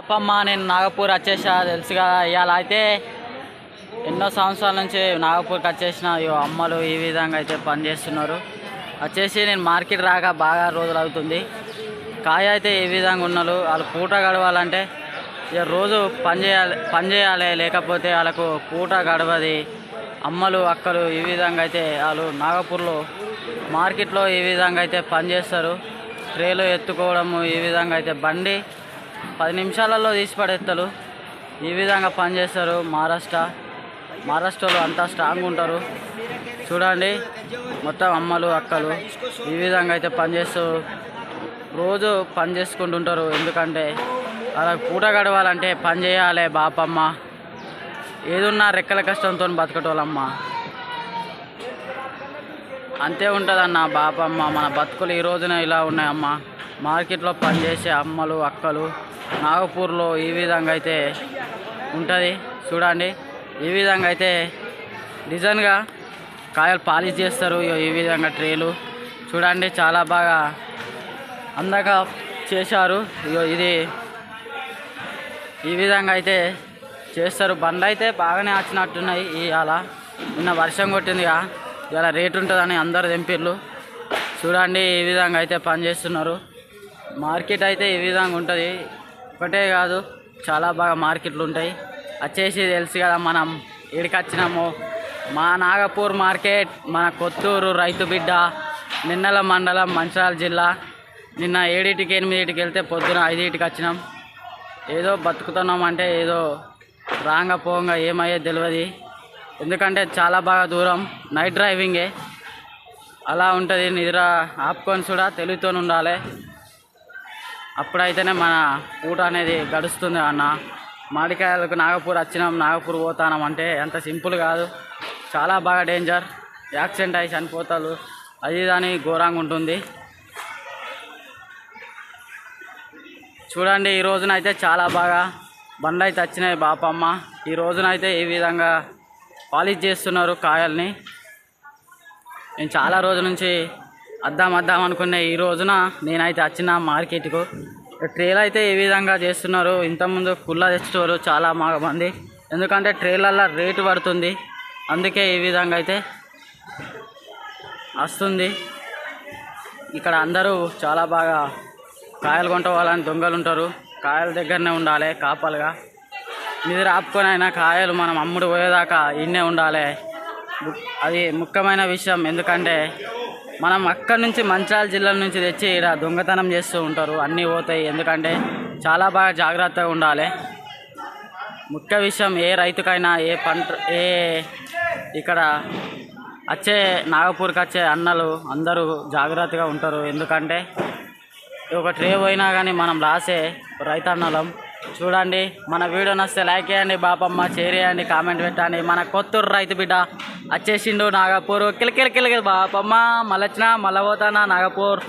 అప్పమ్మ నేను నాగపూర్ వచ్చేసా తెలుసు కదా. ఇవాళ అయితే ఎన్నో సంవత్సరాల నుంచి నాగపూర్కి వచ్చేసిన ఇగో అమ్మలు ఈ విధంగా అయితే పనిచేస్తున్నారు. వచ్చేసి నేను మార్కెట్ రాక బాగా రోజులు అవుతుంది. కాయ అయితే ఈ విధంగా ఉన్నారు వాళ్ళు పూట గడవాలంటే ఇక రోజు పని చేయాలి పని చేయాలి లేకపోతే వాళ్ళకు పూట గడవది. అమ్మలు అక్కలు ఈ విధంగా అయితే వాళ్ళు నాగపూర్లో మార్కెట్లో ఈ విధంగా అయితే పని చేస్తారు ట్రేలు ఎత్తుకోవడము ఈ విధంగా అయితే బండి పది నిమిషాలలో తీసి పడేస్తారు ఈ విధంగా పనిచేస్తారు మహారాష్ట్ర. మహారాష్ట్రలో అంతా స్ట్రాంగ్ ఉంటారు. చూడండి మొత్తం అమ్మలు అక్కలు ఈ విధంగా అయితే పనిచేస్తూ రోజు పని చేసుకుంటుంటారు. ఎందుకంటే అలా పూట గడవాలంటే పని చేయాలి బాపమ్మ. ఏదున్నా రెక్కల కష్టంతో బతకటోళ్ళమ్మ. అంతే ఉంటుందన్న బాపమ్మ. మన బతుకులు ఈ రోజున ఇలా ఉన్నాయమ్మా. మార్కెట్లో పనిచేసే అమ్మలు అక్కలు నాగపూర్లో ఈ విధంగా అయితే ఉంటుంది. చూడండి ఈ విధంగా అయితే డిజైన్గా కాయలు పాలిష్ చేస్తారు. ఇగో ఈ విధంగా ట్రేలు. చూడండి చాలా బాగా అందంగా చేశారు. ఇగో ఇది ఈ విధంగా అయితే చేస్తారు. బండ్లు అయితే బాగానే వచ్చినట్టున్నాయి. ఇలా నిన్న వర్షం కొట్టిందిగా. ఇలా రేటు ఉంటుందని అందరు తెంపిర్లు చూడండి ఈ విధంగా అయితే పనిచేస్తున్నారు. మార్కెట్ అయితే ఈ విధంగా ఉంటుంది. ఒకటే కాదు చాలా బాగా మార్కెట్లు ఉంటాయి. వచ్చేసి తెలుసు కదా మనం ఇక్కడికి వచ్చినాము మా నాగపూర్ మార్కెట్ మన కొత్తూరు రైతు బిడ్డ నిన్నల మండలం మంచిరాల జిల్లా. నిన్న ఏడింటికి ఎనిమిదింటికి వెళ్తే పొద్దున ఐదింటికి వచ్చినాం. ఏదో బతుకుతున్నాం అంటే ఏదో రాంగా పోంగా ఏమయ్యే తెలియదు ఎందుకంటే చాలా బాగా దూరం. నైట్ డ్రైవింగే. అలా ఉంటుంది. నిద్ర ఆపుకొని కూడా తెలివితో ఉండాలి. అప్పుడైతేనే మన పూట అనేది గడుస్తుంది అన్న. మామిడికాయలకు నాగపూర్ వచ్చినాం నాగపూర్ పోతానం అంటే అంత సింపుల్ కాదు. చాలా బాగా డేంజర్. యాక్సిడెంట్ అయి చనిపోతారు. అది దాని ఘోరంగా ఉంటుంది. చూడండి ఈ రోజునైతే చాలా బాగా బండ్లు అయితే వచ్చినాయి బాపమ్మ. ఈ రోజునైతే ఈ విధంగా పాలిష్ చేస్తున్నారు కాయల్ని. నేను చాలా రోజుల నుంచి అద్దాం అద్దాం అనుకునే ఈ రోజున నేనైతే వచ్చిన మార్కెట్కు. ట్రేలు అయితే ఈ విధంగా చేస్తున్నారు? ఇంతకుముందు ఫుల్లా తెచ్చేవారు చాలా మా మంది ఎందుకంటే ట్రేలల్లో రేటు పడుతుంది. అందుకే ఈ విధంగా అయితే వస్తుంది. ఇక్కడ అందరూ చాలా బాగా కాయలు కొంటవాలని దొంగలు ఉంటారు. కాయల దగ్గరనే ఉండాలి కాపలుగా. నిద్ర ఆపుకొని అయినా కాయలు మనం అమ్ముడు పోయేదాకా ఇన్నే ఉండాలి. అది ముఖ్యమైన విషయం. ఎందుకంటే మనం అక్కడి నుంచి మంచిర్యాల జిల్లా నుంచి తెచ్చి ఇక్కడ దొంగతనం చేస్తూ ఉంటారు. అన్నీ పోతాయి. ఎందుకంటే చాలా బాగా జాగ్రత్తగా ఉండాలి. ముఖ్య విషయం ఏ రైతుకైనా ఏ పంట ఏ ఇక్కడ వచ్చే నాగపూర్కి వచ్చే అన్నలు అందరూ జాగ్రత్తగా ఉంటారు. ఎందుకంటే ఒక ట్రే పోయినా కానీ మనం రాసే రైతన్నలం. చూడండి మన వీడియో నచ్చితే లైక్ చేయండి బాపమ్మ షేర్ చేయండి కామెంట్ పెట్టండి. మన కొత్తూరు రైతు బిడ్డ వచ్చేసిండు నాగపూర్. కిలకిల కిలకిల బాపమ్మ మళ్ళీ వచ్చినా మళ్ళీ పోతానా నాగపూర్.